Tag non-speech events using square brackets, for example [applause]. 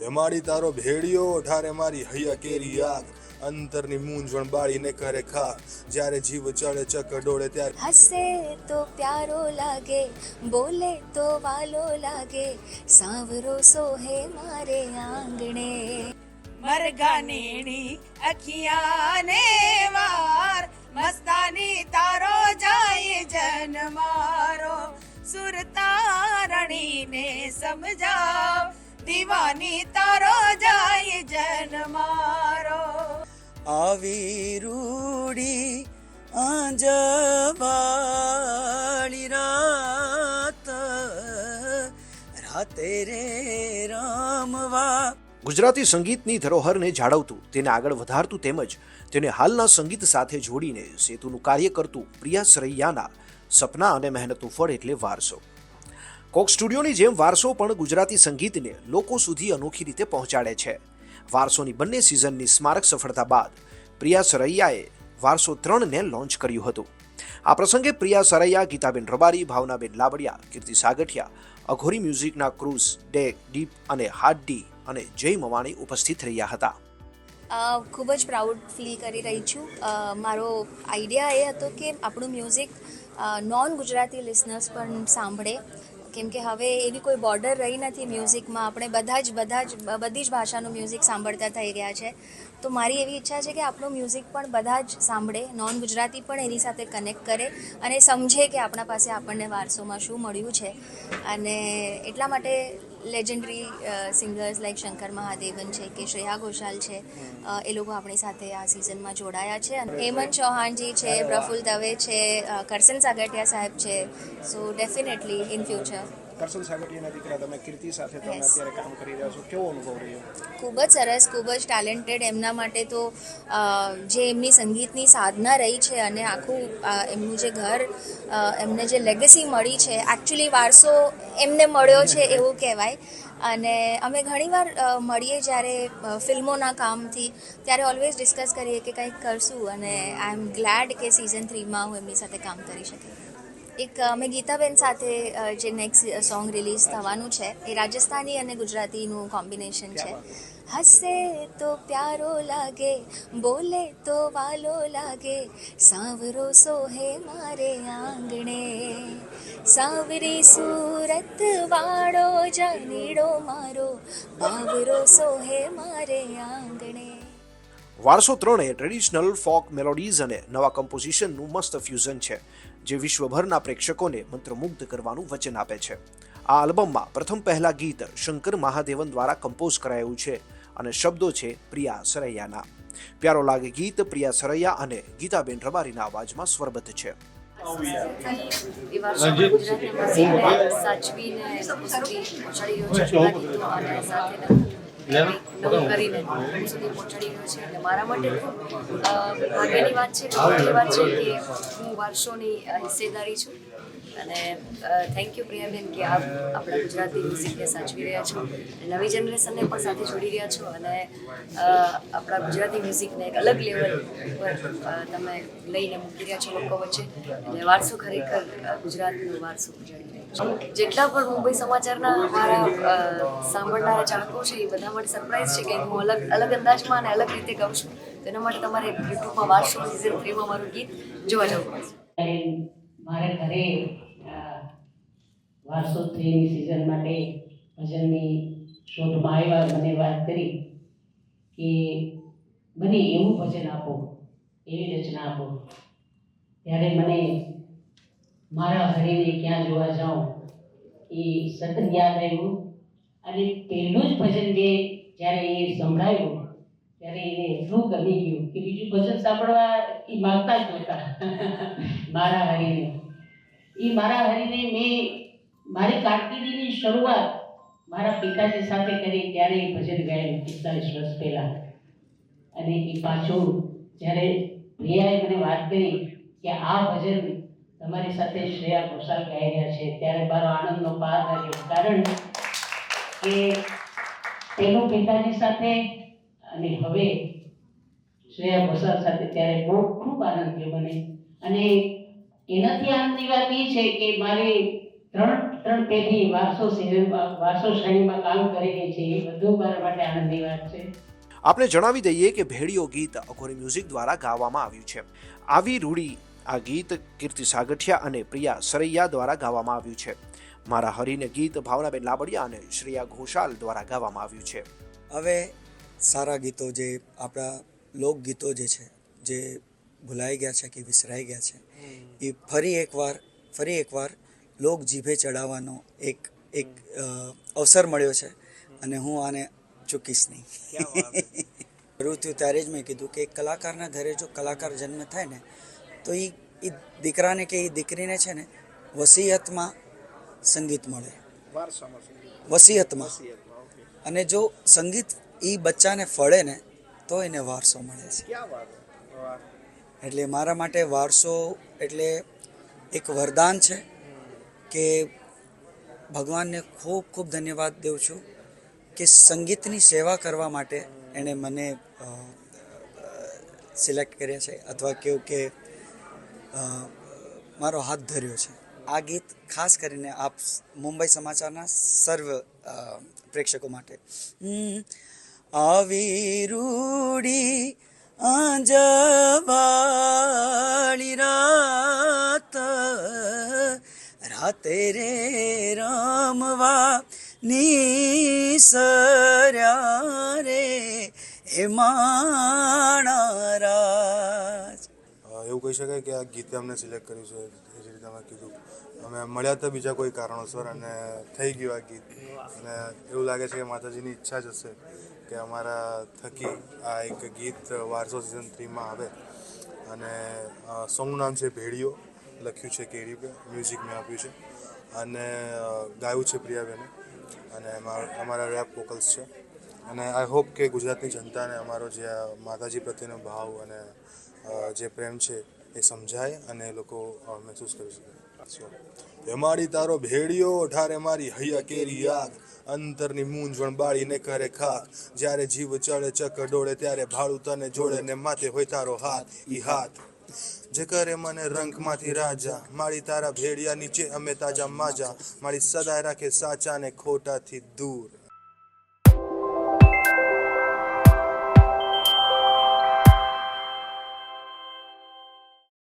ભેમાડી તારો ભેડિયો ઠારે મારી હૈયા કેરી આગ અંતરની મૂંઝવણ બાળીને કરે ખા જ્યારે જીવ ચડે ચકડોળે ત્યારે હસે તો પ્યારો લાગે બોલે તો વાલો લાગે. સાવરો સોહે મારે આંગણે. મરઘાનેણી અખિયાને વાર મસ્તાની તારો જાય જન મારો સુરતારણીને સમજાવ દીવાની તારો જાય જન મારો. આવી રૂડી આંજવાળી રાત રાતે રે રામવા. ગુજરાતી સંગીતની ધરોહરને જાળવતું તેને આગળ વધારતું તેમજ તેને હાલના સંગીત સાથે જોડીને સેતુનું કાર્ય કરતું પ્રિયા સરૈયાના સપના અને મહેનતનું ફળ એટલે વારસો. કોક સ્ટુડિયોની જેમ વારસો પણ ગુજરાતી સંગીતને લોકો સુધી અનોખી રીતે પહોંચાડે છે. વારસોની બંને સિઝનની સ્મારક સફળતા બાદ પ્રિયા સરૈયાએ વારસો ત્રણને લોન્ચ કર્યું હતું. આ પ્રસંગે પ્રિયા સરૈયા, ગીતાબેન રબારી, ભાવનાબેન લાબડિયા, કીર્તિ સાગઠિયા, અઘોરી મ્યુઝિકના ક્રૂઝ, ડેક, ડીપ અને હાર્ડ ડી અને જય મવાણી ઉપસ્થિત રહ્યા હતા. ખૂબ જ પ્રાઉડ ફીલ કરી રહી છું. મારો આઈડિયા એ હતો કે આપણું મ્યુઝિક નોન ગુજરાતી લિસનર્સ પણ સાંભળે. કેમ કે હવે એવી કોઈ બોર્ડર રહી નથી મ્યુઝિકમાં આપણે બધા જ બધા જ, બધી જ ભાષાનું મ્યુઝિક સાંભળતા થઈ ગયા છે. તો મારી એવી ઈચ્છા છે કે આપણું મ્યુઝિક પણ બધા જ સાંભળે નોન ગુજરાતી પણ એની સાથે કનેક્ટ કરે અને સમજે કે આપણા પાસે આપણને વારસોમાં શું મળ્યું છે. અને એટલા માટે legendary singers like Shankar Mahadevan છે કે શ્રેયા ઘોષાલ છે એ લોકો આપણી સાથે આ સિઝનમાં જોડાયા છે. અને હેમંત ચૌહાણજી છે પ્રફુલ દવે છે કરસન સાગઠિયા સાહેબ છે. So definitely in future Karshan સાગઠિયાના દીકરા તમે કીર્તિ સાથે તમે અત્યારે કામ કરી રહ્યા છો. કેવો અનુભવ રહ્યો? ખૂબ જ સરસ ખૂબ જ ટેલેન્ટેડ એમના માટે તો જે એમની સંગીતની સાધના રહી છે અને આખું એમનું જે ઘર એમને જે લેગસી મળી છે એકચ્યુઅલી વારસો એમને મળ્યો છે એવું કહેવાય. અને અમે ઘણીવાર મળીએ જ્યારે ફિલ્મોના કામથી. ત્યારે ઓલવેઝ ડિસ્કસ કરીએ કે કંઈક કરશું અને આઈ એમ ગ્લેડ કે સિઝન થ્રીમાં હું એમની સાથે કામ કરી શકી. એક અમે ગીતાબેન સાથે જે નેક્સ્ટ સોંગ રિલીઝ થવાનું છે એ રાજસ્થાની અને ગુજરાતીનું કોમ્બિનેશન છે. હસે તો પ્યારો લાગે બોલે તો વાલો લાગે સાવરો સોહે મારે આંગણે. સાવરી સુરત વાળો જાનીડો મારો બાવરો સોહે મારે આંગણે. વારસો ત્રણ એ ટ્રેડિશનલ ફોક મેલોડીઝ અને નવા કમ્પોઝિશનનું મસ્ત ફ્યુઝન છે જે વિશ્વભરના પ્રેક્ષકોને મંત્રમુગ્ધ કરવાનું વચન આપે છે. આ આલ્બમમાં પ્રથમ પહેલા ગીત શંકર મહાદેવન દ્વારા કમ્પોઝ કરાયું છે અને શબ્દો છે પ્રિયા સરૈયાના. પ્યારો લાગે ગીત પ્રિયા સરૈયા અને ગીતાબેન રબારીના અવાજમાં સ્વરબદ્ધ છે. સાચવીને અને નવું કરીને લોકો સુધી પહોંચાડી રહ્યો છે. એટલે મારા માટે ખૂબ ભાગ્યની વાત છે વાત છે કે હું વર્ષોની હિસ્સેદારી છું. અને થેન્ક યુ પ્રિયાબેન કે આપ આપણા ગુજરાતી મ્યુઝિકને સાચવી રહ્યા છો. અને નવી જનરેશનને પણ સાથે જોડી રહ્યા છો. અને આપણા ગુજરાતી મ્યુઝિકને એક અલગ લેવલ પર તમે લઈને મૂકી રહ્યા છો લોકો વચ્ચે. એટલે વારસો ખરેખર ગુજરાતનું વારસો છે જેટલા પણ મુંબઈ સમાચારના મારા સાંભળનારા ચાહકો છે, એ બધા માટે સરપ્રાઈઝ છે કે હું અલગ અલગ અંદાજમાં અને અલગ રીતે ગાઉં છું. તેના માટે તમારે યુટ્યુબમાં વારસો સિઝન થ્રીમાં મારું ગીત જોવા જવું પડશે. મારે ઘરે વારસો થ્રીની સિઝન માટે ભજનની શોધમાં આવ્યા મને વાત કરી કે મને એવું ભજન આપો, એવી રચના આપો. ત્યારે મને મારા હરિને ક્યાં જોવા જાઉં? એ સતત યાદ આવ્યું અને પહેલું જ ભજન મેં જ્યારે એ સંભળાયું, ત્યારે એને એટલું ગમી ગયું કે બીજું ભજન સાંભળવા એ માગતા જ નહોતા. [laughs] મારા હરિને. એ મારા હરિને મેં મારી કારકિર્દીની શરૂઆત મારા પિતાજી સાથે કરી ત્યારે એ ભજન ગાયેલું પિસ્તાલીસ વર્ષ પહેલાં. અને એ પાછું જ્યારે પ્રિયાએ મને વાત કરી કે આ ભજન તમારી સાથે શ્રેયા ઘોષાલ ગાઈ રહ્યા છે. ત્યારે મારો આનંદનો પાર રહ્યો કારણ કે તેનો પિતાજી સાથે અને હવે શ્રેયા ઘોષાલ સાથે ત્યારે બહુ ખૂબ આનંદ થયો મને. અને એનાથી આનંદની વાત એ છે કે મારે ત્રણ ત્રણ પેઢી વારસો સિઝનમાં વારસો શ્રેણીમાં કામ કરેલી છે. એ બધું મારા માટે આનંદની વાત છે. આપણે જણાવી દઈએ કે ભેડિયો ગીત અઘોરી મ્યુઝિક દ્વારા ગાવામાં આવ્યું છે. આવી રૂડી આ ગીત કીર્તિ સાગઠિયા અને પ્રિયા સરૈયા દ્વારા ગાવામાં આવ્યું છે. મારા હરિને ગીત ભાવનાબેન લાબડિયા અને શ્રેયા ઘોષાલ દ્વારા ગાવામાં આવ્યું છે. હવે સારા ગીતો જે આપણા લોકગીતો જે છે જે ભૂલાઈ ગયા છે કે વિસરાઈ ગયા છે એ ફરી એકવાર ફરી એકવાર લોક જીભે ચડાવવાનો એક એક અવસર મળ્યો છે અને હું આને ચૂકીશ નહીં. [laughs] શરૂ થયું ત્યારે જ મેં કીધું કે એક કલાકારના ઘરે જો કલાકાર જન્મ થાય ને તો એ એ દીકરાને કે એ દીકરીને છે ને વસીયતમાં સંગીત મળે. વસીયતમાં. અને જો સંગીત એ બચ્ચાને ફળે ને તો એને વારસો મળે છે. એટલે મારા માટે વારસો એટલે એક વરદાન છે કે ભગવાનને ખૂબ ખૂબ ધન્યવાદ દઉં છું કે સંગીતની સેવા કરવા માટે એણે મને સિલેક્ટ કર્યા છે. અથવા કેવું કે મારો હાથ ધર્યો છે. આ ગીત ખાસ કરીને આપ મુંબઈ સમાચારના સર્વ પ્રેક્ષકો માટે. આવી રૂડી આંજવાળી રાત રાતે રે રમવા નિસર્યા રે હે માણા રાજ અ, એવું કહી શકાય કે આ ગીતે અમને સિલેક્ટ કર્યું છે, એ જ રીતે અમે કીધું. અમે મળ્યા હતા બીજા કોઈ કારણોસર અને થઈ ગયું આ ગીત. અને એવું લાગે છે કે માતાજીની ઈચ્છા જ હશે કે અમારા થકી આ એક ગીત વારસો સિઝન થ્રીમાં આવે. અને સોંગનું નામ છે ભેડિયો લખ્યું છે કેરી પે મ્યુઝિક મેં આપ્યું છે. અને ગાયું છે પ્રિયાબેને. અને અમારા રેપ વોકલ્સ છે. અને આઈ હોપ કે ગુજરાતની જનતાને અમારો જે માતાજી પ્રત્યેનો ભાવ અને જે પ્રેમ છે એ સમજાય અને લોકો મહેસૂસ કરી શકે. So, તારો ભેડિયો ઠારે મારી હૈયા કેરી આગ અંતરની મૂંઝવણ બાળીને કરે ખાક જ્યારે જીવ ચડે ચક ડોળે ત્યારે ભાડું તને જોડે ને માથે હોય તારો હાથ. ઈ હાથ. જે કરે મને રંગમાંથી રાજા. મારી તારા ભેડિયા નીચે અમે તાજા માજા. મારી સદાય રાખે સાચા ને ખોટાથી દૂર.